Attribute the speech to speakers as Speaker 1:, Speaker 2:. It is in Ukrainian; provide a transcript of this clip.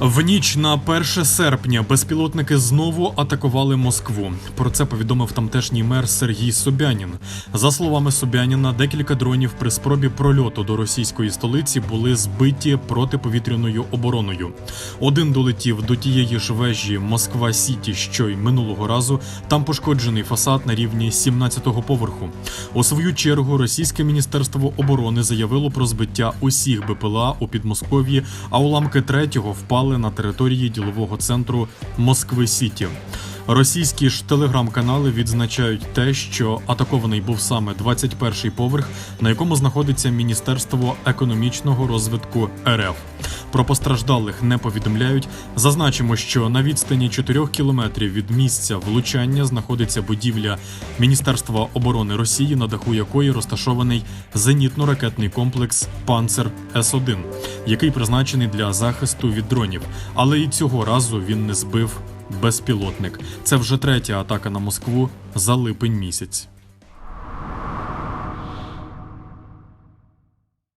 Speaker 1: В ніч на 1 серпня безпілотники знову атакували Москву. Про це повідомив тамтешній мер Сергій Собянін. За словами Собяніна, декілька дронів при спробі прольоту до російської столиці були збиті протиповітряною обороною. Один долетів до тієї ж вежі Москва Сіті, що й минулого разу. Там пошкоджений фасад на рівні 17-го поверху. У свою чергу російське міністерство оборони заявило про збиття усіх БПЛА у Підмосков'ї, а уламки третього впали на території ділового центру Москви Сіті. Російські ж телеграм-канали відзначають те, що атакований був саме 21-й поверх, на якому знаходиться Міністерство економічного розвитку РФ. Про постраждалих не повідомляють. Зазначимо, що на відстані 4 кілометрів від місця влучання знаходиться будівля Міністерства оборони Росії, на даху якої розташований зенітно-ракетний комплекс Панцер С-1, який призначений для захисту від дронів. Але і цього разу він не збив безпілотник. Це вже третя атака на Москву за липень місяць.